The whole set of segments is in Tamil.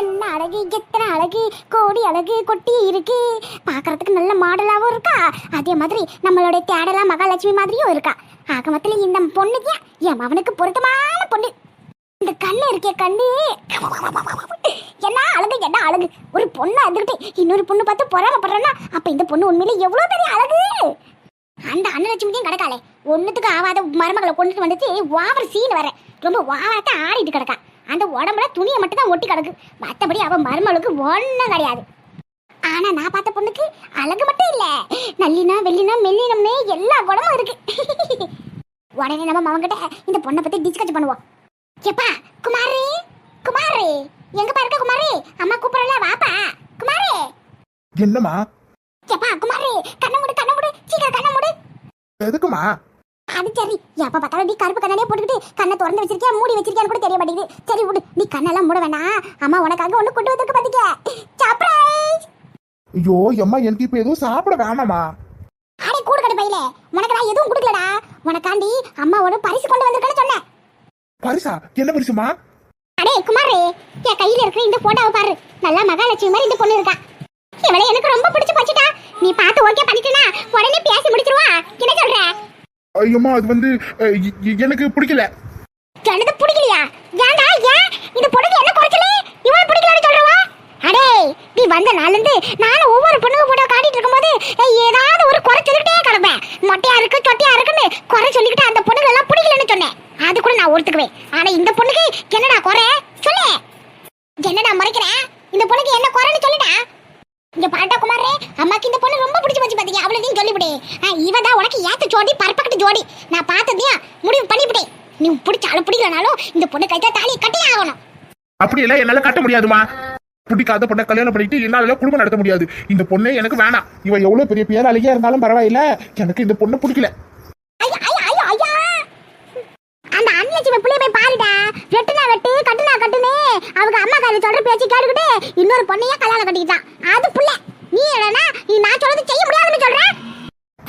என்ன அழகு? எத்தனை அழகு? கோடி அழகு? கொட்டி இருக்கு. பார்க்கறதுக்கு நல்ல மாடலாவும் இருக்கா? அதே மாதிரி நம்மளுடைய தேடலா மகாலட்சுமி மாதிரியும் இருக்கா? ஆக மொத்தத்துல இந்த பொண்ணுக்கு என் அவனுக்கு பொருத்தமான பொண்ணு. இந்த கண்ணு இருக்கே கண்ணு. என்ன அழகு என்ன அழகு? ஒரு பொண்ணு வந்துகிட்டு இன்னொரு பொண்ணு பார்த்து பொறாமப்படுறேன்னா அப்ப இந்த பொண்ணு உண்மையில எவ்வளவு பெரிய அழகு? அந்த அன்னலட்சுமியும் கிடக்காளே. ஒன்னுத்துக்கு ஆவாத மருமகளை கொண்டுட்டு வந்துட்டு ஓவர் சீன் வர ரொம்ப ஓவரத்தை ஆடிட்டு கிடக்கா. அந்த உடம்புல துணியை மட்டும் தான் ஒட்டி கிடக்கு. மற்றபடி அவ மருமகளுக்கு ஒன்றும் கிடையாது. ஆனா நான் பார்த்த பொண்ணுக்கு அழகு மட்டும் இல்ல. நல்லினம் வெள்ளினம் மெல்லினம்னு எல்லா குணமும் இருக்கு. உடனே நம்ம அவங்கிட்ட இந்த பொண்ணை பத்தி டிஸ்கஸ் பண்ணுவோம். எப்பா குமாரி குமாரி எங்கப்பா இருக்க குமாரி? அம்மா கூப்பிடல வாப்பா. குமாரி. என்னம்மா? எப்பா குமாரி கண்ணை மூடு கண்ணை மூடு சீக்கிரம் கண்ணை மூடு. எதுக்குமா அது சரி. எப்ப பார்த்தாலும் நீ கருப்பு கண்ணனே போட்டுக்கிட்டு கண்ணை திறந்து வச்சிருக்கியா மூடி வச்சிருக்கியான்னு கூட தெரிய மாட்டேங்குது சரி விடு நீ கண்ணெல்லாம் மூட வேணாம். அம்மா உனக்காக ஒண்ணு கொண்டு வந்திருக்க பாத்துக்க. சர்ப்ரைஸ் ஐயோ எம்மா எனக்கு இப்ப எதுவும் சாப்பிட வேணாமா? அடே கூடு கடை பையில. உனக்கு நான் எதுவும் கொடுக்கலடா. உனக்காண்டி அம்மாவோட பரிசு கொண்டு வந்திருக்கேன்னு சொன்னேன். பரிசா? என்ன பரிசுமா? அடே குமாரே என் கையில இருக்கிற இந்த போட்டோவை பாரு. நல்லா மகாலட்சுமி மாதிரி இந்த பொண்ணு இருக்கா. இவளை எனக்கு ரொம்ப பிடிச்சு போச்சுடா. நீ பார்த்து ஓகே பண்ணிட்டேனா உடனே பேசி முடிச்சிருவா. என்ன சொல்ற? ஐயோமா அது வந்து எனக்கு பிடிக்கல. எனக்கு பிடிக்கலையா? ஏன்டா ஏன்? இந்த பொண்ணுக்கு என்ன குறைச்சல? இவன் பிடிக்கலன்னு சொல்றவா? அடே நீ வந்த நாள்ல இருந்து நானும் ஒவ்வொரு பொண்ணுக்கு போட்டோ காட்டிட்டு இருக்கும்போது ஏய், ஏதாவது ஒரு குறை சொல்லிக்கிட்டே கிடப்பேன். மொட்டையா இருக்கு சொட்டையா இருக்குன்னு குறை சொல்லிக்கிட்டு அந்த பொண்ணுங்க எல்லாம் பிடிக்கலன்னு சொன்னேன் அது கூட நான் ஒத்துக்குவேன் ஆனா இந்த பொண்ணுக்கு என்னடா குறை சொல்லு என்னடா முறைக்கிற இந்த பொண்ணுக்கு என்ன குறைன்னு சொல்லுடா இங்க பாட்டா குமாரே அம்மாக்கு இந்த பொண்ணு ரொம்ப பிடிச்சு போச்சு பாத்தீங்க அவ்வளவு சொல்லிவிடு இவ தான் உனக்கு ஏத்த ஜோடி பர்ஃபெக்ட் ஜோடி நான் பார்த்ததையும் முடிவு பண்ணிவிட்டேன் நீ பிடிச்சாலும் பிடிக்கலனாலும் இந்த பொண்ணு கைத்தா தாலி கட்டியே ஆகணும் எல்லாம் என்னால கட்ட முடியாதுமா. பிடிக்காத பொண்ணை கல்யாணம் பண்ணிட்டு என்னால குடும்பம் நடத்த முடியாது. இந்த பொண்ணே எனக்கு வேணாம். இவ எவ்வளவு பெரிய பேராளியா இருந்தாலும் பரவாயில்ல. எனக்கு இந்த பொண்ணு பிடிக்கல. ஐயா ஐயா ஐயா ஐயா. அந்த அன்லட்சுமி புள்ளைய போய் பாருடா. வெட்டுனா வெட்டு கட்டுனா கட்டுனே அவங்க அம்மா காரி சொல்ற பேச்சு கேட்டுக்கிட்டு இன்னொரு பொண்ணையே கல்யாணம் கட்டிக்கிட்டான். அது புள்ள. நீ என்னன்னா நீ நான் சொல்றது செய்ய முடியாதுன்னு சொல்ற?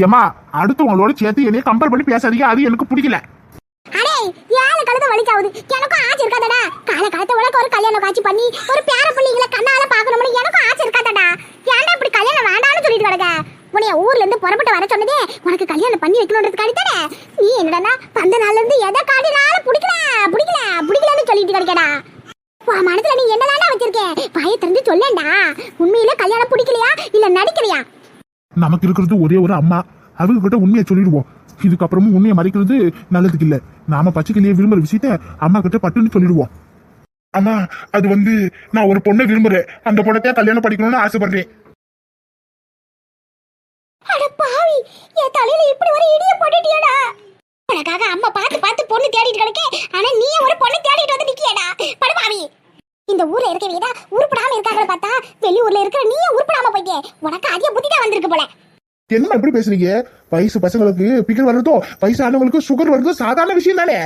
ஏமா அடுத்தவங்களோட சேர்த்து என்னைய கம்பேர் பண்ணி பேசாதீங்க. அது எனக்கு பிடிக்கல. அடே ஏழு கழுத வலிக்காவுது எனக்கும் ஆசை இருக்காதடா. கால உனக்கு ஒரு கல்யாணம் காட்சி பண்ணி ஒரு பேர பிள்ளைங்களை கண்ணால பாக்கணும்னு எனக்கும் ஆசை இருக்காதடா. ஏன்டா இப்படி கல்யாணம் வேண்டாம்னு சொல்லிட்டு கிடக்க? உன்னைய ஊர்ல இருந்து புறப்பட்டு வர சொன்னதே உனக்கு கல்யாணம் பண்ணி வைக்கணுன்றதுக்காண்டி தானே நீ என்னடா வந்த நாள்ல இருந்து எதை காட்டினாலும் பிடிக்கல பிடிக்கல பிடிக்கலன்னு சொல்லிட்டு கிடக்கடா. உன் மனசுல நீ என்னதான்டா வச்சிருக்கேன் பாய திறந்து சொல்லேன்டா. உண்மையில கல்யாணம் பிடிக்கலையா இல்ல நடிக்கலையா? நமக்கு இருக்கிறது ஒரே ஒரு அம்மா. அவங்க கிட்ட உண்மையை சொல்லிடுவோம். இதுக்கப்புறமும் உண்மையை மறைக்கிறது நல்லதுக்கு இல்லை. நாம பச்சைக்கிளியை விரும்புற விஷயத்த அம்மா கிட்ட பட்டுன்னு சொல்லிடுவோம். அம்மா அது வந்து நான் ஒரு பொண்ணை விரும்புறேன். அந்த பொண்ணத்தை கல்யாணம் படிக்கணும்னு ஆசைப்படுறேன். அட பாவி என் தலையில இப்படி ஒரு இடிய போட்டுட்டியடா. உனக்காக அம்மா பார்த்து பார்த்து பொண்ணு தேடிட்டு கிடக்கே ஆனா நீ ஒரு பொண்ணு தேடிட்டு வந்து நிக்கியடா. இந்த ஊர்ல இருக்கவங்க தான் உருப்படாம பார்த்தா வெளியூர்ல இருக்கிற நீயே உருப்படாம போயிட்டே. உனக்கு அதிக புத்தி தான் வந்திருக்கு போல. என்ன இப்படி பேசுறீங்க? வயசு பசங்களுக்கு பிகர் வர்றதோ வயசானவங்களுக்கு சுகர் வர்றதோ சாதாரண விஷயம் தானே?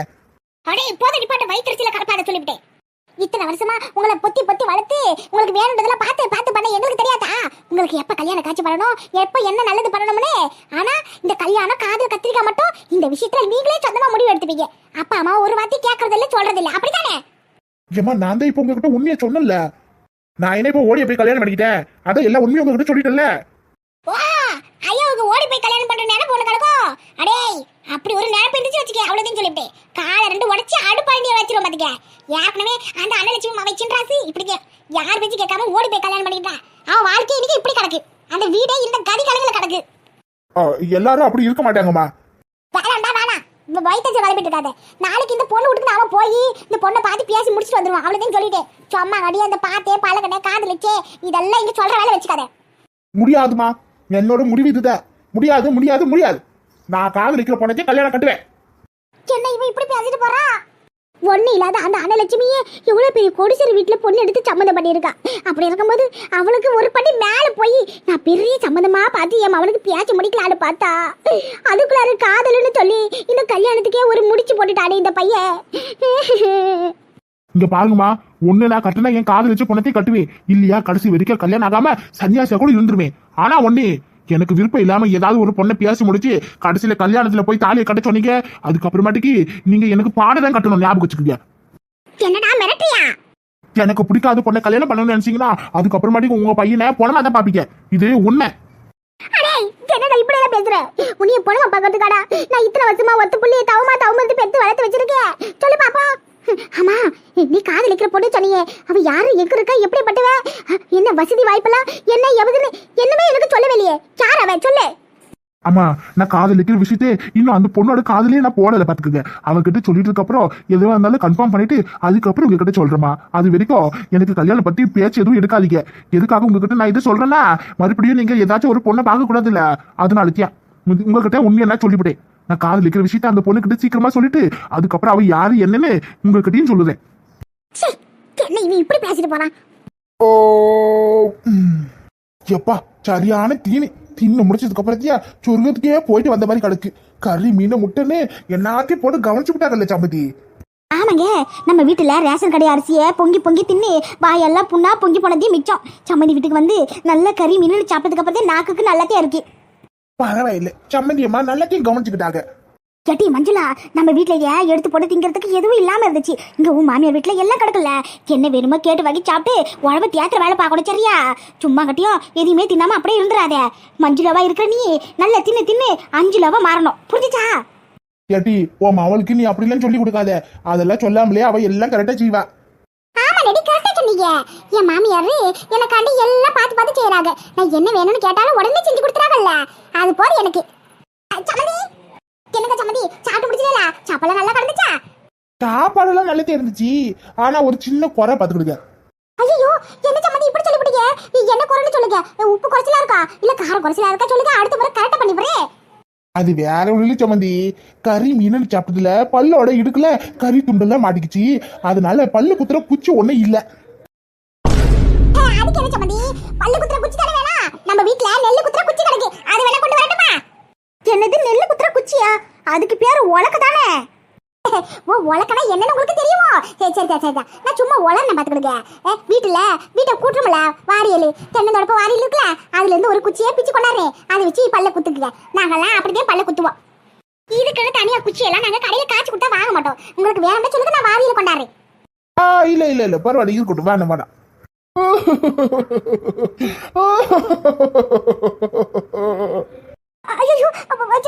அடே இப்போதை நிப்பாட்ட வயிற்றுச்சில கலப்பாத சொல்லிவிட்டேன். இத்தனை வருஷமா உங்களை பொத்தி பொத்தி வளர்த்து உங்களுக்கு வேணுன்றதெல்லாம் பார்த்து பார்த்து பண்ண எங்களுக்கு தெரியாதா? உங்களுக்கு எப்ப கல்யாணம் காட்சி பண்ணணும்? எப்ப என்ன நல்லது பண்ணணும்னு? ஆனா இந்த கல்யாணம் காதல் கத்திரிக்காய் மட்டும் இந்த விஷயத்துல நீங்களே சொந்தமா முடிவு எடுத்துப்பீங்க. அப்பா அம்மா ஒரு வார்த்தை கேட்கறது இல்ல சொல்றது இல்ல அப்படித்தானே? ஏமா நான் தான் இப்போ உங்ககிட்ட உண்மையை சொன்னல நான் என்ன இப்போ ஓடிய போய் கல்யாணம் பண்ணிக்கிட்டேன்? அதான் எல்லா உண்மையும் உங்ககிட்ட சொல்லிட்டேன்ல. வா! ஐயாவுக்கு ஓடி போய் கல்யாணம் பண்ற நினைப்பு ஒண்ணு கிடக்கும் அடே அப்படி ஒரு நினைப்பு இருந்துச்சு வச்சுக்க அவ்வளவுதான் சொல்லிவிட்டேன் காலை ரெண்டு உடச்சு அடுப்பாண்டி வச்சிரும் பாத்துக்க ஏற்கனவே அந்த அண்ணலட்சுமி மாவை சின்ராசி? இப்படி யார் பேச்சு கேட்காம ஓடி போய் கல்யாணம் பண்ணிக்கிட்டான் அவன் வாழ்க்கை இன்னைக்கு இப்படி கிடக்கு. அந்த வீடே இந்த கதி கலங்கல கிடக்கு எல்லாரும் அப்படி இருக்க மாட்டாங்கம்மா. வேணாம்டா வேணாம். வயிற்று கிளப்பிட்டு இருக்காத நாளைக்கு இந்த பொண்ணு விட்டுட்டு அவன் போய் இந்த பொண்ணை பார்த்து பேசி முடிச்சுட்டு வந்துருவான். அவ்வளவுதான் சொல்லிட்டேன். சும்மா கடி அந்த பார்த்தே பழகனே காதலிச்சே இதெல்லாம் இங்க சொல்ற வேலை வச்சுக்காத. முடியாதுமா என்னோட முடிவு இதுதான் முடியாது முடியாது முடியாது. நான் காதலிக்கிற பொண்ணத்தை கல்யாணம் கட்டுவேன். என்ன இவன் இப்படி பேசிட்டு போறா ஒண்ணு இல்லாத அந்த அன்னலட்சுமியே எவ்வளவு பெரிய கொடிசர் வீட்டுல பொண்ணு எடுத்து சம்மந்தம் பண்ணியிருக்கா. அப்படி இருக்கும்போது அவளுக்கு ஒரு படி மேல போய் நான் பெரிய சம்மந்தமா பார்த்து என் அவனுக்கு பேச்சு முடிக்கலான்னு பார்த்தா. அதுக்குள்ளாரு காதல்னு சொல்லி இந்த கல்யாணத்துக்கே ஒரு முடிச்சு போட்டுட்டானே இந்த பையன். இங்க பாருங்கம்மா ஒண்ணு நான் கட்டினா என் காதலிச்சு பொண்ணத்தை கட்டுவேன். இல்லையா கடைசி வரைக்கும் கல்யாணம் ஆகாம சன்னியாசியா கூட இருந்துருவேன். ஆனா ஒண்ணு எனக்கு விருப்பம் இல்லாம ஏதாவது ஒரு பொண்ணை பேசி முடிச்சு கடைசியில கல்யாணத்துல போய் தாலியை கட்ட சொன்னீங்க. அதுக்கப்புறமாட்டிக்கு நீங்க எனக்கு பாடம் தான் கட்டணும் ஞாபகம் வச்சுக்கோங்க. எனக்கு பிடிக்காத பொண்ணை கல்யாணம் பண்ணணும்னு நினைச்சீங்கன்னா அதுக்கப்புறமாட்டி உங்க பையனை பொணமா தான் பாப்பீங்க. இது உண்மை. என்னடா இப்படி எல்லாம் பேசுற? உன்னைய பொண்ணு பார்க்கறதுக்காடா? நான் இத்தனை வருஷமா ஒத்து புள்ளிய தவமா தவமந்து பெத்து வளர்த்து வச்சிருக்கேன். சொல்லு பாப்பா ஆமா நீ காதலிக்கிற பொண்ணு சொன்னியே அவ யாரு எங்க இருக்கா எப்படிப்பட்டவ? என்ன வசதி வாய்ப்பெல்லாம் என்ன எவதுன்னு என்னமே எனக்கு சொல்லவில்லையே. யார் அவன் சொல்லு. அம்மா நான் காதலிக்கிற விஷயத்தே இன்னும் அந்த பொண்ணோட காதலே நான் போடல பாத்துக்கங்க அவகிட்ட சொல்லிட்டு இருக்க அப்புறம் எதுவா இருந்தாலும் கன்ஃபார்ம் பண்ணிட்டு அதுக்கப்புறம் உங்ககிட்ட சொல்றேமா அது வரைக்கும் எனக்கு கல்யாணம் பத்தி பேச்சு எதுவும் எடுக்காதீங்க. எதுக்காக உங்ககிட்ட நான் இதை சொல்றேன்னா மறுபடியும் நீங்க ஏதாச்சும் ஒரு பொண்ணை பார்க்க கூடாது இல்ல அதனாலத்தியா உங்ககிட்ட உண்மையெல்லாம் சொல்லிவிட்டேன். நான் காதலிக்கிற விஷயத்த அந்த பொண்ணு கிட்ட சீக்கிரமா சொல்லிட்டு அதுக்கப்புறம் அவ யாரு என்னன்னு உங்ககிட்டயும் சொல்லுறேன். என்ன இவன் இப்படி பேசிட்டு போறான்? ஓ. எப்பா சரியான தீனி. தின்னு முடிச்சதுக்கு அப்புறத்தியா சொர்க்கத்துக்கே போயிட்டு வந்த மாதிரி கிடக்கு. கறி மீன் முட்டைன்னு எல்லாத்தையும் போட்டு கவனிச்சு விட்டாங்கல்ல சம்பதி ஆமாங்க நம்ம வீட்டுல ரேஷன் கடை அரிசியை பொங்கி பொங்கி தின்னு வாயெல்லாம் புண்ணா பொங்கி போனதே மிச்சம். சம்மந்தி வீட்டுக்கு வந்து நல்ல கறி மீன் சாப்பிட்டதுக்கு அப்புறத்தே நாக்குக்கு நல்லாத்தே இருக்கு. பரவாயில்ல சம்மந்தி அம்மா எல்லாத்தையும் கவனிச்சுக்கிட்டாங்க. கேட்டி மஞ்சுளா நம்ம வீட்லயே எடுத்து போட்டு திங்கிறதுக்கு எதுவும் இல்லாம இருந்துச்சு. இங்க உன் மாமியார் வீட்ல எல்லாம் கிடக்கல என்ன வேணுமோ கேட்டு வாங்கி சாப்பிட்டு உழவு தியேட்டர் வேலை பார்க்கணும் சரியா? சும்மா கட்டியும் எதையுமே தின்னாம அப்படியே இருந்துடாத மஞ்சுளாவா இருக்கிற நீ நல்லா தின்னு தின்னு அஞ்சுலாவா மாறணும். புரிஞ்சுச்சா? ஏட்டி உன் அவளுக்கு நீ அப்படிலாம் சொல்லி கொடுக்காத. அதெல்லாம் சொல்லாமலே அவ எல்லாம் கரெக்டா செய்வா. சொன்னீங்க என் மாமியார் எனக்காண்டி எல்லாம் பார்த்து பார்த்து செய்யறாங்க நான் என்ன வேணும்னு கேட்டாலும் உடனே செஞ்சு கொடுத்துறாங்கல்ல. அது போதும் எனக்கு. சம்மந்தி. என்னங்க சம்மந்தி? சாப்பிட்டு முடிச்சீங்களா சாப்பாடு நல்லா கிடந்துச்சா? சாப்பாடெல்லாம் நல்லதே இருந்துச்சு ஆனா ஒரு சின்ன குறை பார்த்துக்கிடுங்க. ஐயோ என்ன சம்மந்தி இப்படி சொல்லிவிட்டீங்க? என்ன குறைன்னு சொல்லுங்க. உப்பு குறைச்சலா இருக்கா? இல்ல காரம் குறைச்சலா இருக்கா சொல்லுங்க. அடுத்த முறை கரெக்டா பண்ணி போறேன் அது வேற ஒண்ணு சம்மந்தி. கறி மீன் சாப்பிட்டதுல பல்லோட இடுக்குல கறி துண்டெல்லாம் மாட்டிக்கிச்சு. அதனால பல்லு குத்துற குச்சி ஒண்ணும் இல்ல. அதுக்கு என்ன சம்மந்தி பல்லு குத்துற குச்சி தானே வேணா. நம்ம வீட்ல நெல்லு குத்துற குச்சி கிடக்கு. அது வேணா கொண்டு வரட்டுமா? என்னது நெல்லு குத்துற குச்சியா? அதுக்கு பேரு உலக்கு தானே. ஓ உலக்கனா என்னன்னு உங்களுக்கு தெரியுமோ? சரி சரி சரி சரி. நான் சும்மா உலர்ன பார்த்துக்கிடுங்க வீட்டுல வீட்டை கூட்டுறோம்ல வாரியல் தென்னந்தோடப்ப வாரியல் இருக்குல்ல அதுல இருந்து ஒரு குச்சியை பிச்சு கொண்டாடுறேன் அதை வச்சு பல்ல குத்துக்குங்க. நாங்கெல்லாம் அப்படிதான் பல்ல குத்துவோம். இதுக்குன்னு தனியா குச்சியெல்லாம் நாங்க கடையில காய்ச்சி கொடுத்தா வாங்க மாட்டோம். உங்களுக்கு வேணும்னு சொல்லுங்க நான் வாரியல் கொண்டாடுறேன். இல்லை இல்ல இல்ல இல்ல. பரவாயில்ல இருக்கட்டும். வேணாம் வேணாம். ஐயோ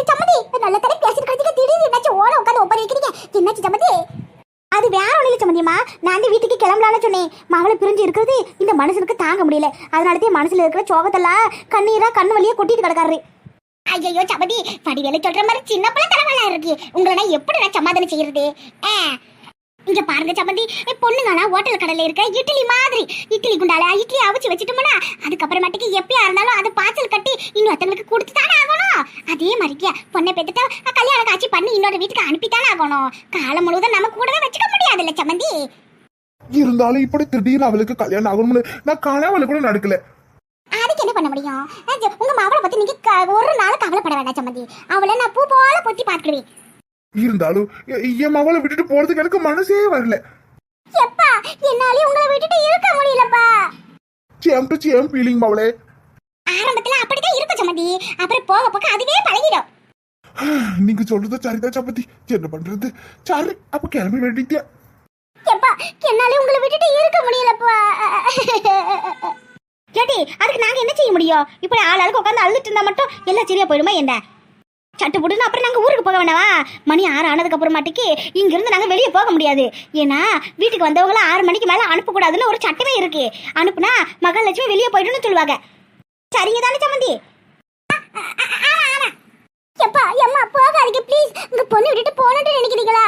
சம்மதி நல்ல தடவை பேசிட்டு கிடச்சிக்க திடீர்னு என்னாச்சும் ஓட உட்காந்து ஒப்பரை வைக்கிறீங்க. என்னாச்சு சம்மதி அது வேற ஒண்ணு இல்ல சம்மந்தியம்மா. நான் வந்து வீட்டுக்கு கிளம்பலாம்னு சொன்னேன். மகளை பிரிஞ்சு இருக்கிறது இந்த மனுஷனுக்கு தாங்க முடியல. அதனாலதான் மனசுல இருக்கிற சோகத்தெல்லாம் கண்ணீரா கண்ணு வழியா கொட்டிட்டு கிடக்காரு. ஐயோ சம்மதி படிவேல சொல்ற மாதிரி சின்ன பிள்ளை தலைவலா இருக்கு. உங்களை நான் எப்படி நான் சமாதானம் செய்யறது? ஆ, இங்க பாருங்க சம்மந்தி பொண்ணுங்களா ஹோட்டல் கடையில இருக்க இட்லி மாதிரி. இட்லி குண்டால இட்லி அவிச்சு வச்சுட்டோம்னா அதுக்கப்புறமாட்டிக்கு எப்பயா இருந்தாலும் அதை பாய்ச்சல் கட்டி இன்னொருத்தங்களுக்கு கொடுத்து தானே ஆகணும். அதே மாதிரிக்கே பொண்ணை பெற்றுட்டா கல்யாணம் காட்சி பண்ணி இன்னொரு வீட்டுக்கு அனுப்பித்தானே ஆகணும். காலம் முழுவதும் நம்ம கூடவே வச்சுக்க முடியாதுல்ல சம்மந்தி இருந்தாலும் இப்படி திடீர்னு அவளுக்கு கல்யாணம் ஆகணும்னு நான் கனவுல கூட நடக்கல. அதுக்கு என்ன பண்ண முடியும்? உங்க மவளை பத்தி நீங்க ஒரு நாள் கவலைப்பட வேண்டாம் சம்மந்தி அவளை நான் பூ போல பொத்தி பார்க்கிறேன் இருந்தாலும் என் மகளை விட்டுட்டு போறதுக்கு எனக்கு மனசே வரல. எப்பா என்னாலே உங்களை விட்டுட்டு இருக்க முடியலப்பா. சேம் டு சேம் ஃபீலிங் மவளே. ஆரம்பத்துல அப்படிதான் இருக்கும் சம்மந்தி. அப்புறம் போக போக அதுவே பழகிடும். நீங்க சொல்றது சரிதான் சப்பத்தி என்ன பண்றது? சரி அப்ப கிளம்பி வேண்டியதே எப்பா என்னாலே உங்களை விட்டுட்டு இருக்க முடியலப்பா. கேட்டி அதுக்கு நாங்க என்ன செய்ய முடியும்? இப்படி ஆள் ஆளுக்கு உட்காந்து அழுதுட்டு இருந்தா மட்டும் எல்லாம் சரியா போயிடுமா என்ன? சட்டு போட்டு அப்புறம் நாங்கள் ஊருக்கு போக வேண்டாவா மணி ஆறு ஆனதுக்கு அப்புறமாட்டிக்கு இங்க நாங்கள் வெளியே போக முடியாது. ஏன்னா வீட்டுக்கு வந்தவங்கள ஆறு மணிக்கு மேலே அனுப்பக்கூடாதுன்னு ஒரு சட்டமே இருக்கு. அனுப்புனா மகாலட்சுமி வெளியே போயிடுன்னு சொல்லுவாங்க. சரிங்க தானே சம்மந்தி? எப்பா எம்மா போகாதீங்க ப்ளீஸ் உங்க பொண்ணு விட்டுட்டு போகணும்னு நினைக்கிறீங்களா?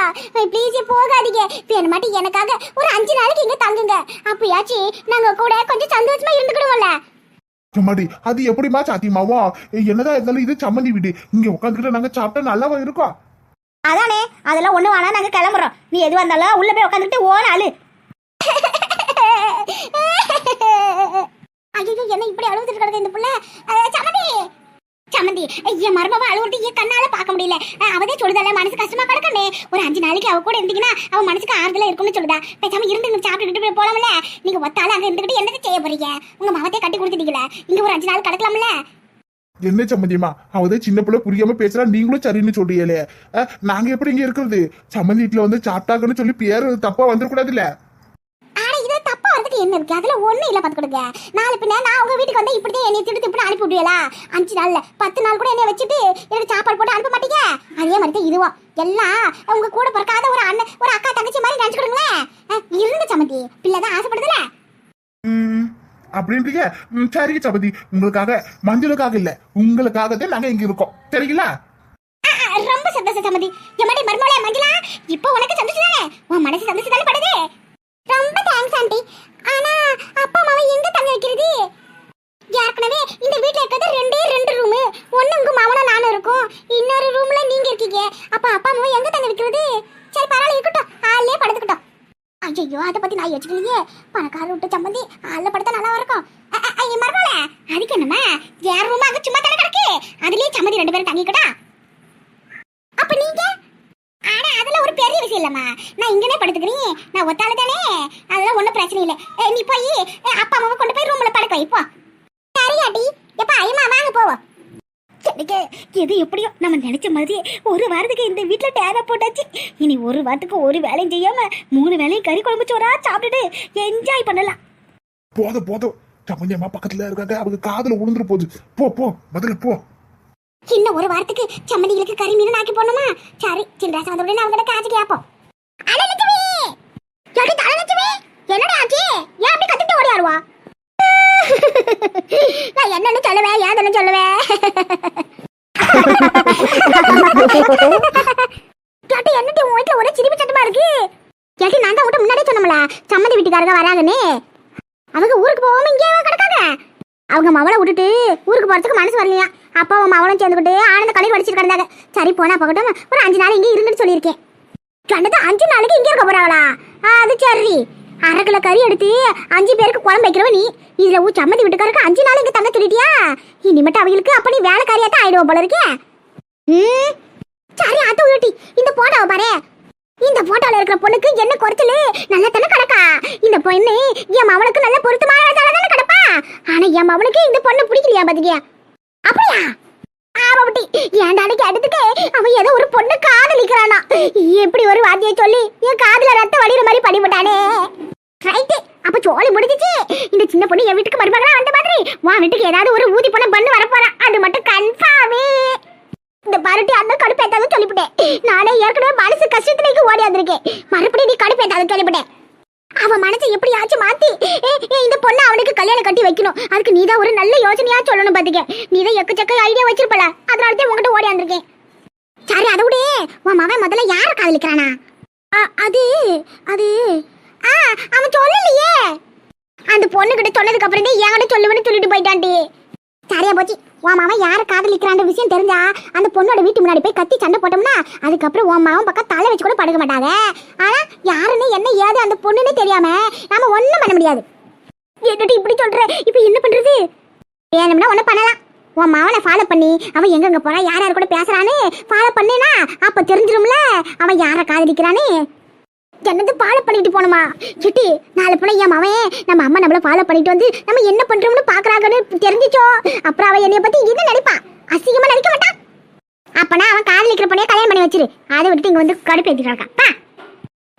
ப்ளீஸ் போகாதீங்க. வேணுமாட்டி எனக்காக ஒரு அஞ்சு நாளைக்கு இங்க தங்குங்க. அப்பயாச்சு நாங்க கூட கொஞ்சம் சந்தோஷமா இருந்துக்கிடுவோம்ல. சும்மாடி அது எப்படிமா சாத்தியமாவோ? என்னதான் இருந்தாலும் இது சம்மந்தி வீடு. இங்க உட்காந்துக்கிட்டு நாங்க சாப்பிட்டா நல்லாவா இருக்கும் அதானே அதெல்லாம் ஒண்ணு வேணா நாங்க கிளம்புறோம். நீ எதுவா இருந்தாலும் உள்ள போய் உட்காந்துட்டு ஓன ஆளு ஐயோ என்ன இப்படி அழுதுட்டு கிடக்கு இந்த புள்ள? அஹ், சமந்தி என் மருமவ அழுவுறது என் கண்ணால பார்க்க முடியல. அவதே சொல்லுதால மனசு கஷ்டமா கிடக்கண்டே ஒரு அஞ்சு நாளைக்கு அவ கூட இருந்தீங்கன்னா அவ மனசுக்கு ஆறுதலா இருக்கும்னு சொல்லுதா. பேசாம இருந்து சாப்பிட்டுக்கிட்டு போய் போலாம்ல? நீங்க ஒத்தால அங்க இருந்துகிட்டு என்னது செய்ய போறீங்க? உங்க மகத்தை கட்டி கொடுத்துட்டீங்களே? இங்க ஒரு அஞ்சு நாள் கிடக்கலாம்ல? என்ன சம்மந்தியமா அவதே சின்ன பிள்ளை புரியாம பேசுறா நீங்களும் சரின்னு சொல்றீங்களே. நாங்க எப்படி இங்க இருக்கிறது? சம்மந்தி வீட்டுல வந்து சாப்பிட்டாங்கன்னு சொல்லி பேரு தப்பா வந்துடக்கூடாதுல்ல? தப்பா என்ன இருக்கு? அதுல ஒண்ணு இல்ல பாத்துக்கிடுங்க நாலு பின்ன நான் உங்க வீட்டுக்கு வந்து இப்படிதான் என்னை திட்டு இப்படி அனுப்பி விடுவீங்களா? அஞ்சு நாள்ல. பத்து நாள் கூட என்னை வச்சுட்டு எனக்கு சாப்பாடு போட்டு அனுப்ப மாட்டீங்க? அதே மாதிரி தான் இதுவோ. எல்லாம் உங்க கூட பிறக்காத ஒரு அண்ணன் ஒரு அக்கா தங்கச்சி மாதிரி நினைச்சுக்கிடுங்களேன் இருந்த சமந்தி. பிள்ளை தான் ஆசைப்படுதுல அப்படின்றீங்க? சரிங்க சபதி உங்களுக்காக மஞ்சளுக்காக இல்ல. உங்களுக்காக தான் நாங்க இங்க இருக்கோம். சரிங்களா? ரொம்ப சந்தோஷம் சமந்தி. எம்மாடி மர்மோளே மஞ்சளா இப்போ உனக்கு சந்தோஷம் தானே? உன் மனசு சந்தோஷம் தானே படுது. ரொம்ப தேங்க்ஸ் ஆண்டி. ஆனா அப்பா அம்மாவை எங்க தங்க வைக்கிறது? ஏற்கனவே இந்த வீட்ல இருக்கிறது ரெண்டே ரெண்டு ரூமு ஒண்ணு உங்க மாமனும் நானும் இருக்கோம் இன்னொரு ரூம்ல நீங்க இருக்கீங்க அப்ப அப்பா அம்மாவை எங்க தங்க வைக்கிறது சரி பரவாயில்ல இருக்கட்டும் ஆளே படுத்துக்கிட்டோம் ஐயோ அதை பத்தி நான் யோசிக்கலையே பணக்கார விட்டு சம்மந்தி ஆள்ல படுத்தா நல்லா இருக்கும் அ- அ- ஐய மரபால அதுக்கு என்னம்மா ஏன் ரூம் அங்க சும்மா தானே கிடக்கு அதுலயே சம்மந்தி ரெண்டு பேரும் தங்கிக்கடா அப்ப நீங்க ஆனா அதுல ஒரு பெரிய விஷயம் இல்லம்மா நான் இங்கனே படுத்துக்கிறேன் நான் ஒத்தாளு தானே அதெல்லாம் ஒண்ணும் பிரச்சனை இல்ல ஏ, நீ போய் ஏ, அப்பா அம்மாவை கொண்டு போய் ரூம்ல படுக்க வை போ சரியாடி எப்பா ஐயம்மா வாங்க போவோம் எனக்கு எது எப்படியோ நம்ம நினைச்ச மாதிரி ஒரு வாரத்துக்கு இந்த வீட்ல டேரா போட்டாச்சு. இனி ஒரு வாரத்துக்கு ஒரு வேலையும் செய்யாம மூணு வேலையும் கறி குழம்பு சோறா சாப்பிட்டுட்டு என்ஜாய் பண்ணலாம். போதும் போதும் சம்பந்தி அம்மா பக்கத்துல இருக்காங்க. அவங்க காதுல உளுந்துரு போகுது போ போ. முதல்ல போ. இன்னும் ஒரு வாரத்துக்கு சம்மதிகளுக்கு கறி மீன் ஆக்கி போடணுமா? சரி சின்ராசம் வந்த உடனே அவங்க காய்ச்சி கேப்போம். அலலட்சுமி யாரு தலலட்சுமி என்னடா ஆச்சு? ஏன் அப்படி கத்திட்டு ஓடியாருவா? நான் என்னன்னு சொல்லுவேன் ஏதன்னு சொல்லுவேன் கேட்டு என்னடி உன் வீட்ல ஒரே சிரிப்பு சட்டமா இருக்கு? கேட்டு நான் தான் உன்கிட்ட முன்னாடியே சொன்னோம்ல சம்மந்தி வீட்டுக்காரங்க வராங்கன்னு. அவங்க ஊருக்கு போகாம இங்கே கிடக்காங்க அவங்க மவளை விட்டுட்டு ஊருக்கு போறதுக்கு மனசு வரலையா? அப்பாவும் மவளும் சேர்ந்துக்கிட்டு ஆனந்த கடையில் வடிச்சிட்டு கிடந்தாங்க. சரி போனா போகட்டும். ஒரு அஞ்சு நாள் இங்கே இருந்துட்டு சொல்லியிருக்கேன். சொன்னது அஞ்சு நாளைக்கு இங்கே இருக்க போறாங்களா? அது சரி. அரை கிலோ கறி எடுத்து அஞ்சு பேருக்கு குழம்பு வைக்கிறவ நீ. இதுல ஊ சம்மதி வீட்டுக்காரருக்கு அஞ்சு நாள் இங்க தங்க சொல்லிட்டியா இனிமேட்டு அவங்களுக்கு அப்ப நீ வேலைக்காரியா தான் ஆயிடுவோம் போல இருக்கே. ம்? சரி அத்தை ஊட்டி இந்த போட்டோவை பாரு. இந்த போட்டோல இருக்கிற பொண்ணுக்கு என்ன குறைச்சலு? நல்ல தானே கிடக்கா. இந்த பொண்ணு என் மவனுக்கு நல்ல பொருத்தமான தானே கிடப்பா. ஆனா என் மவனுக்கு இந்த பொண்ணு பிடிக்கலையா பாத்துக்கியா? அப்படியா? ஆமாட்டி என் அன்னைக்கு அடுத்துக்கு அவன் ஏதோ ஒரு பொண்ணு காதலிக்கிறானா. எப்படி ஒரு வார்த்தையை சொல்லி என் காதுல ரத்த வடிகிற மாதிரி பண்ணிவிட்டானே. ரைட்டு. அப்ப சோழி முடிஞ்சிச்சு. இந்த சின்ன பொண்ணு என் வீட்டுக்கு மருமகளா வந்த மாதிரி உன் வீட்டுக்கு ஏதாவது ஒரு ஊதி பொண்ணு பண்ணு வரப்போறான் அது மட்டும் கன்ஃபார்மே இந்த பரட்டி அண்ணன் கடுப்பேத்தாதுன்னு சொல்லிவிட்டேன். நானே ஏற்கனவே மனசு கஷ்டத்துலேக்கு ஓடி வந்திருக்கேன். மறுபடியும் நீ கடுப்பேத்தாதுன்னு சொல்லிவிட்டேன். அவன் மனசை எப்படியாச்சும் மாத்தி. ஏ, ஏ, இந்த பொண்ணை அவனுக்கு கல்யாணம் கட்டி வைக்கணும். அதுக்கு நீதான் ஒரு நல்ல யோசனையா சொல்லணும் பாத்துக்க. நீதான் எக்கச்சக்க ஐடியா வச்சிருப்பல. அதனால தான் உங்ககிட்ட ஓடி வந்திருக்கேன். சரி அதை விட. உன் மவன் முதல்ல யார காதலிக்கிறானா? அது அது ஆ அவன் சொல்லலையே. அந்த பொண்ணு கிட்ட சொன்னதுக்கு அப்புறம் தான் என்கிட்ட சொல்லுவேன்னு சொல்லிட்டு போயிட்டான்டி. சரியா போச்சு. உன் மாவன் யாரை காதலிக்கிறான்ற விஷயம் தெரிஞ்சா அந்த பொண்ணோட வீட்டு முன்னாடி போய் கத்தி சண்டை போட்டோம்னா அதுக்கப்புறம் உன் மாவன் பக்கம் தலை வச்சு கூட படுக்க மாட்டாங்க ஆனா யாருன்னு என்ன ஏது அந்த பொண்ணுன்னு தெரியாம நாம ஒண்ணும் பண்ண முடியாது. என்னட்டு இப்படி சொல்ற? இப்ப என்ன பண்றது? வேணும்னா ஒண்ணு பண்ணலாம். உன் மாவனை ஃபாலோ பண்ணி அவன் எங்கெங்க போறான் யார் யார் கூட பேசுறான்னு ஃபாலோ பண்ணினா அப்ப தெரிஞ்சிரும்ல அவன் யாரை காதலிக்கிறான்னு என்னது ஃபாலோ பண்ணிட்டு போனோமா சிட்டி நாலு பிள்ளை என் மவன் நம்ம அம்மா நம்மள ஃபாலோ பண்ணிட்டு வந்து நம்ம என்ன பண்றோம்னு பாக்குறாங்கன்னு தெரிஞ்சிச்சோ? அப்புறம் அவன் என்னைய பத்தி என்ன நினைப்பான் அசிங்கமா நினைக்க மாட்டான் அப்பனா அவன் காதலிக்கிற பொண்ணைய கல்யாணம் பண்ணி வச்சிரு. அதை விட்டுட்டு இங்க வந்து கடுப்பு ஏத்திட்டு இருக்கான் பா.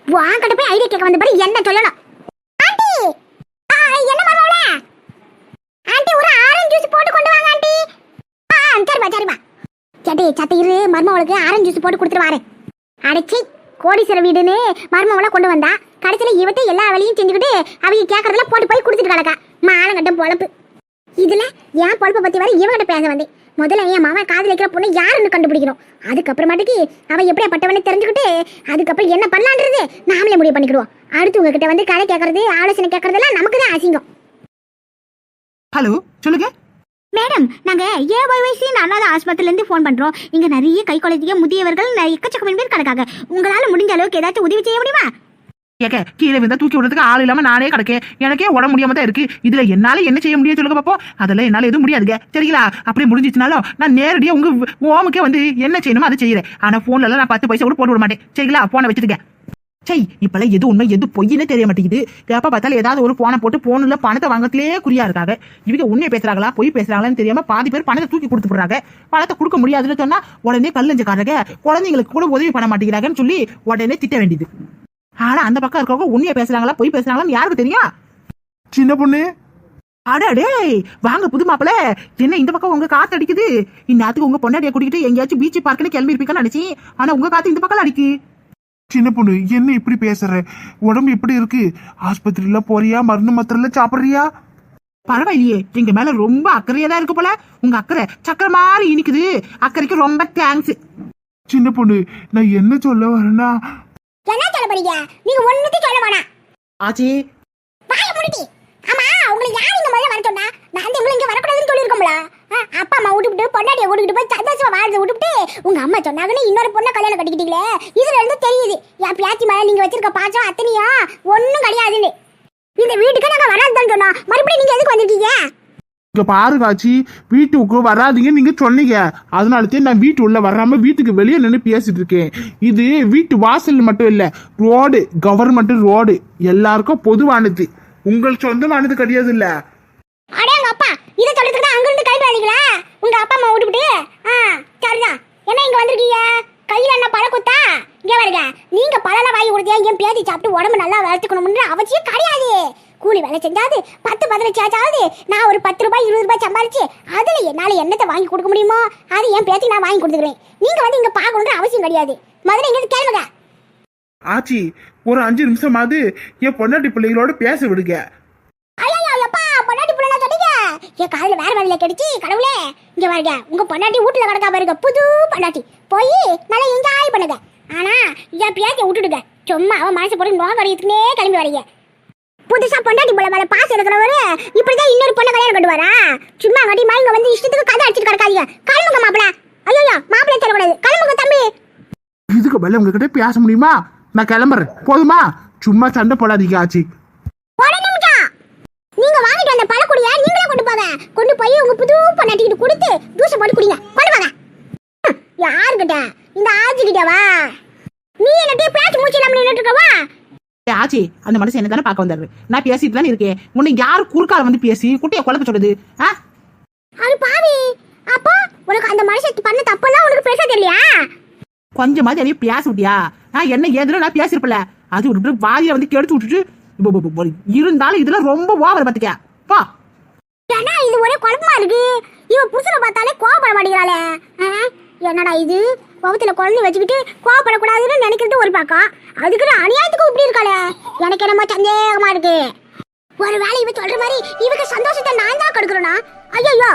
வாங்கிட்ட போய் ஐடியா கேட்க வந்த பாரு என்ன சொல்லணும்? ஆண்டி! ஆ, என்ன மருமகளே? ஆண்டி ஒரு ஆரஞ்சு ஜூஸ் போட்டு கொண்டு வாங்க ஆண்டி. ஆ சரிம்மா சரிம்மா. கேட்டி சத்த இரு மர்மவளுக்கு ஆரஞ்சு ஜூஸ் போட்டு கொடுத்துட்டு வாரேன். அடைச்சி கோடீஸ்வர வீடுன்னு மருமவளை கொண்டு வந்தா. கடைசியில் இவட்ட எல்லா வேலையும் செஞ்சுக்கிட்டு அவங்க கேட்கறதுல போட்டு போய் கொடுத்துட்டு கிடக்கா. மானங்கட்ட பொழப்பு. இதில் என் பொழப்பை பற்றி வர இவங்கிட்ட பேச வந்தேன். முதல்ல என் மாமா காதல் வைக்கிற பொண்ணு யாருன்னு கண்டுபிடிக்கணும்? அதுக்கப்புறமாட்டுக்கு அவன் எப்படியா பட்டவனே தெரிஞ்சுக்கிட்டு அதுக்கப்புறம் என்ன பண்ணலான்றது நாமளே முடிவு பண்ணிக்கிடுவோம். அடுத்து உங்ககிட்ட வந்து கதை கேட்கறது ஆலோசனை கேட்கறதெல்லாம் நமக்கு தான் அசிங்கம். ஹலோ சொல்லுங்க. மேடம் நாங்க ஏஒய்சி அனாத ஆஸ்பத்திரில இருந்து ஃபோன் பண்றோம். இங்க நிறைய கை குழந்தைய முதியவர்கள் நிறைய எக்கச்சக்கம் பேர் கிடக்காங்க. உங்களால முடிஞ்ச அளவுக்கு ஏதாச்சும் உதவி செய்ய முடியுமா? ஏக்க கீழே விழுந்தா தூக்கி விடுறதுக்கு ஆள் இல்லாம நானே கிடக்கேன். எனக்கே உடம்பு முடியாம தான் இருக்கு. இதுல என்னால என்ன செய்ய முடியும் சொல்லுங்க பாப்போம். அதெல்லாம் என்னால எதுவும் முடியாதுங்க. சரிங்களா? அப்படி முடிஞ்சிச்சுனாலும் நான் நேரடியா உங்க ஓமுக்கே வந்து என்ன செய்யணுமோ அதை செய்யறேன். ஆனா போன்ல எல்லாம் நான் பத்து பைசா கூட போட்டு விட மாட்டேன். சரிங்களா? போனை வச்சிருக்கேன் சரி இப்பெல்லாம் எது உண்மை எது பொய்ன்னு தெரிய மாட்டேங்குது. எப்ப பார்த்தாலும் ஏதாவது ஒரு போனை போட்டு போன்ல பணத்தை வாங்கத்திலே குறியா இருக்காங்க. இவங்க உண்மையை பேசுறாங்களா பொய் பேசுறாங்களான்னு தெரியாம பாதி பேர் பணத்தை தூக்கி கொடுத்து போடுறாங்க பணத்தை கொடுக்க முடியாதுன்னு சொன்னா உடனே கல்லஞ்சக்காரங்க குழந்தைங்களுக்கு கூட உதவி பண்ண மாட்டேங்கிறாங்கன்னு சொல்லி உடனே திட்ட வேண்டியது. ஆனா அந்த பக்கம் இருக்கவங்க உண்மையை பேசுறாங்களா பொய் பேசுறாங்களான்னு யாருக்கு தெரியும்? சின்ன பொண்ணு? அடடே வாங்க புது மாப்பிள. என்ன இந்த பக்கம் உங்க காத்து அடிக்குது? இந்நேரத்துக்கு உங்க பொண்டாட்டிய கூட்டிக்கிட்டு எங்கேயாச்சும் பீச் பார்க்கல கிளம்பி இருப்பீங்கன்னு நினைச்சேன். ஆனா உங்க காத்து இந்த பக்கம் அடிக்கு. சின்ன பொண்ணு என்ன இப்படி பேசுற? உடம்பு எப்படி இருக்கு? ஆஸ்பத்திரியில போறியா? மருந்து மாத்திரைல சாப்பிடுறியா? பரவாயில்லையே எங்க மேல ரொம்ப அக்கறையா தான் இருக்கு போல. உங்க அக்கறை சக்கரை மாதிரி இனிக்குது. அக்கறைக்கு ரொம்ப தேங்க்ஸ் சின்ன பொண்ணு நான் என்ன சொல்ல வரேன்னா என்ன சொல்ல போறீங்க? நீங்க ஒண்ணுத்தையும் சொல்ல வேணாம். ஆச்சி. வாய முடிட்டி. ஆமா உங்களை யார் இங்க முதல்ல வர சொன்னா? நான் வந்து உங்களை இங்க வரக்கூடாதுன்னு சொல்லியிருக்கோம்ல. அப்பா அம்மா விட்டுவிட்டு பொண்டாட்டியை விட்டுக்கிட்டு போய் சந்தோஷமா வாழ்ந்து விட்டுவிட்டு உங்க அம்மா சொன்னாங்கன்னு இன்னொரு பொண்ணை கல்யாணம் கட்டிக்கிட்டீங்களே? இதுல இருந்து தெரியுது. என் பியாச்சி மேல நீங்க வச்சிருக்க பாச்சம் அத்தனையா ஒண்ணும் கிடையாதுன்னு. இந்த வீட்டுக்கு நாங்க வராதுன்னு சொன்னோம் மறுபடியும் நீங்க எதுக்கு வந்திருக்கீங்க? இங்க பாரு காட்சி வீட்டுக்கு வராதீங்க நீங்க சொன்னீங்க. அதனாலதான் நான் வீட்டு உள்ள வராம வீட்டுக்கு வெளியே நின்று பேசிட்டு இருக்கேன். இது வீட்டு வாசல் மட்டும் இல்ல ரோடு கவர்மெண்ட் ரோடு எல்லாருக்கும் பொதுவானது. உங்கள் சொந்தமானது கிடையாது இல்லை அடே எங்க அப்பா இதை சொல்றதுக்கு தான் உங்க அப்பா அம்மா விட்டுவிட்டு ஆ சரிதான். என்ன இங்க வந்திருக்கீங்க? கையில என்ன பழ குத்தா? இங்க வருங்க நீங்க பழம் வாங்கி கொடுத்தியா என் பேதி சாப்பிட்டு உடம்பு நல்லா வளர்த்துக்கணும்னு அவசியம் கிடையாது. கூலி வேலை செஞ்சாது பத்து பதினஞ்சாச்சாவது நான் ஒரு பத்து ரூபாய் இருபது ரூபாய் சம்பாரிச்சு அதுல என்னால என்னத்தை வாங்கி கொடுக்க முடியுமோ அது என் பேத்தி நான் வாங்கி கொடுத்துக்கிறேன் நீங்க வந்து இங்க பார்க்கணுன்ற அவசியம் கிடையாது. முதல்ல இங்க கேளுங்க. ஆச்சி ஒரு அஞ்சு நிமிஷமாவது என் பொண்டாட்டி பிள்ளைகளோட பேச விடுங்க ஐயோ எப்பா பொண்டாட்டி புள்ள சொன்னீங்க என் காலில் வேற வேலையில கிடைச்சி கடவுளே இங்க பாருங்க உங்க பொண்டாட்டி வீட்டுல கிடக்கா பாருங்க புது பொண்டாட்டி. போய் நல்லா என்ஜாய் பண்ணுங்க. ஆனா என் பியாச்சியை விட்டுடுங்க. சும்மா அவன் மனசு போட்டு நோய் கடிக்கிறதுக்குனே கிளம்பி வரீங்க புதுசா பொண்டாட்டி போல மேல பாசம் இப்படி இப்படிதான் இன்னொரு பொண்ணை கல்யாணம் கட்டுவாரா சும்மா கட்டி மாங்க வந்து இஷ்டத்துக்கு கதை அடிச்சுட்டு கிடக்காதீங்க. கிளம்புங்க மாப்பிள ஐயோ மாப்பிளை தரக்கூடாது கிளம்புங்க தம்பி. இதுக்கு மேல உங்ககிட்ட பேச முடியுமா? நான் கிளம்புறேன். போதுமா? சும்மா சண்டை போடாதீங்க ஆச்சு. வந்த பழக்குடிய நீங்களே கொண்டு போங்க. கொண்டு போய் உங்க புது பொண்டாட்டிக்கிட்டு கொடுத்து ஜூஸ் போட்டு குடிங்க. கொண்டு போங்க யாருக்கிட்ட? இந்த ஆஜி கிட்டவா நீ என்னட்டே பேச்சு மூச்சு இல்லாம நின்னுட்டு இருக்கவா? ஆச்சி அந்த மனுஷன் என்ன தானே பார்க்க வந்தாரு. நான் பேசிட்டு தானே இருக்கேன். உன்னை யார் குறுக்கால வந்து பேசி குட்டையை குழப்ப சொல்லுது? ஆ? அது பாவி. அப்போ உனக்கு அந்த மனுஷன் பண்ண தப்பெல்லாம் உனக்கு பேச தெரியலையா? கொஞ்சமாவது என்னைய பேச விட்டியா? நான் என்ன ஏதுல நான் பேசிருப்பல அது விட்டுட்டு வாதியை வந்து கெடுத்து விட்டுட்டு இருந்தாலும் இதெல்லாம் ரொம்ப ஓவர் பார்த்துக்க பா ஏன்னா இது ஒரே குழப்பமா இருக்கு. இவ புருஷனை பார்த்தாலே கோவப்பட மாட்டேங்கிறாளே. ஆ? என்னடா இது? கோவத்துல குழந்தை வச்சுக்கிட்டு கோவப்படக்கூடாதுன்னு நினைக்கிறது ஒரு பக்கம். அதுக்குன்னு அநியாயத்துக்கு இப்படி இருக்காளே. எனக்கு என்னமோ சந்தேகமா இருக்கு. ஒரு வேலை இவ சொல்ற மாதிரி இவக்கு சந்தோஷத்தை நான் தான் கொடுக்குறேனா? ஐயோ